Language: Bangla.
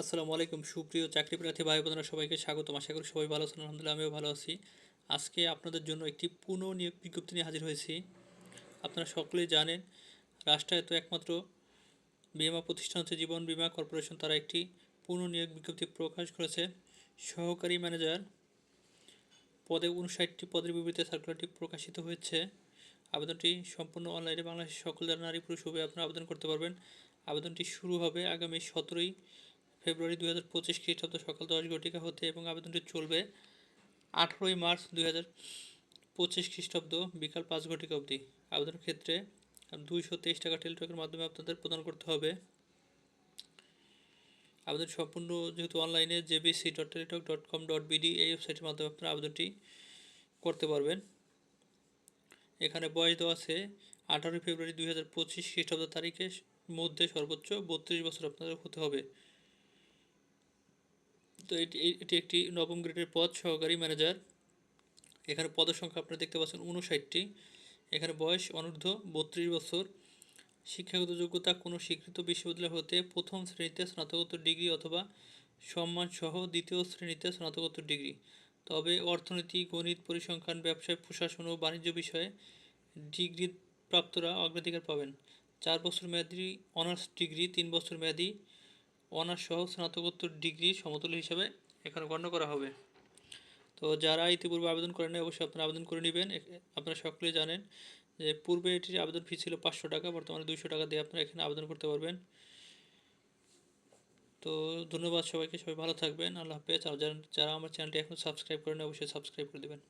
আসসালামু আলাইকুম। সুপ্রিয় চাকরি প্রার্থী ভাই বোনেরা, সবাইকে স্বাগতম। আশা করি সবাই ভালো আছেন। আলহামদুলিল্লাহ, আমিও ভালো আছি। আজকে আপনাদের জন্য একটি পুনঃ নিয়োগ বিজ্ঞপ্তি নিয়ে হাজির হয়েছি। আপনারা সকলেই জানেন, রাষ্ট্রায়ত্ত একমাত্র বিমা প্রতিষ্ঠান হচ্ছে জীবন বিমা কর্পোরেশন। তারা একটি পুনঃ নিয়োগ বিজ্ঞপ্তি প্রকাশ করেছে। সহকারী ম্যানেজার পদে উনষাটটি পদের বিবৃতি সার্কুলারটি প্রকাশিত হয়েছে। আবেদনটি সম্পূর্ণ অনলাইনে বাংলাদেশের সকল যারা নারী পুরুষ হবে আপনারা আবেদন করতে পারবেন। আবেদনটি শুরু হবে আগামী সতেরোই ফেব্রুয়ারি দুই হাজার পঁচিশ খ্রিস্টাব্দ সকাল দশ ঘটিকা হতে এবং আবেদনটি চলবে আঠেরোই মার্চ দুই হাজার পঁচিশ খ্রিস্টাব্দ বিকাল পাঁচ ঘটিকা অবধি। আবেদনের ক্ষেত্রে দুইশো তেইশ টাকা টেলিটকের মাধ্যমে আপনাদের প্রদান করতে হবে। আবেদন সম্পূর্ণ যেহেতু অনলাইনে JBC dot Teletalk dot com dot BD এই ওয়েবসাইটের মাধ্যমে আপনারা আবেদনটি করতে পারবেন। এখানে বয়স দেওয়া আছে আঠারোই ফেব্রুয়ারি দুই হাজার পঁচিশ খ্রিস্টাব্দ তারিখের মধ্যে সর্বোচ্চ বত্রিশ বছর আপনাদের হতে হবে। তো এটি এটি একটি নবম গ্রেডের পদ সহকারী ম্যানেজার। এখানে পদের সংখ্যা আপনারা দেখতে পাচ্ছেন উনষাটটি। এখানে বয়স অনূর্ধ্ব বত্রিশ বছর। শিক্ষাগত যোগ্যতা কোনো স্বীকৃত বিশ্ববিদ্যালয় হতে প্রথম শ্রেণীতে স্নাতকোত্তর ডিগ্রি অথবা সম্মানসহ দ্বিতীয় শ্রেণীতে স্নাতকোত্তর ডিগ্রি। তবে অর্থনীতি, গণিত, পরিসংখ্যান, ব্যবসায়, প্রশাসন ও বাণিজ্য বিষয়ে ডিগ্রি প্রাপ্তরা অগ্রাধিকার পাবেন। চার বছর মেয়াদি অনার্স ডিগ্রি, তিন বছর মেয়াদি অনার্স সহ স্নাতকোত্তর ডিগ্রি সমতুল্য হিসাবে এখানে গণ্য করা হবে। তো যারা ইতিপূর্বে আবেদন করেন অবশ্যই আপনারা আবেদন করে নেবেন। আপনারা সকলেই জানেন যে পূর্বে এটির আবেদন ফি ছিল পাঁচশো টাকা, বর্তমানে দুইশো টাকা দিয়ে আপনারা এখানে আবেদন করতে পারবেন। তো ধন্যবাদ সবাইকে, সবাই ভালো থাকবেন, আল্লাহ হাফেজ। আর যারা যারা আমার চ্যানেলটি এখন সাবস্ক্রাইব করেন অবশ্যই সাবস্ক্রাইব করে দেবেন।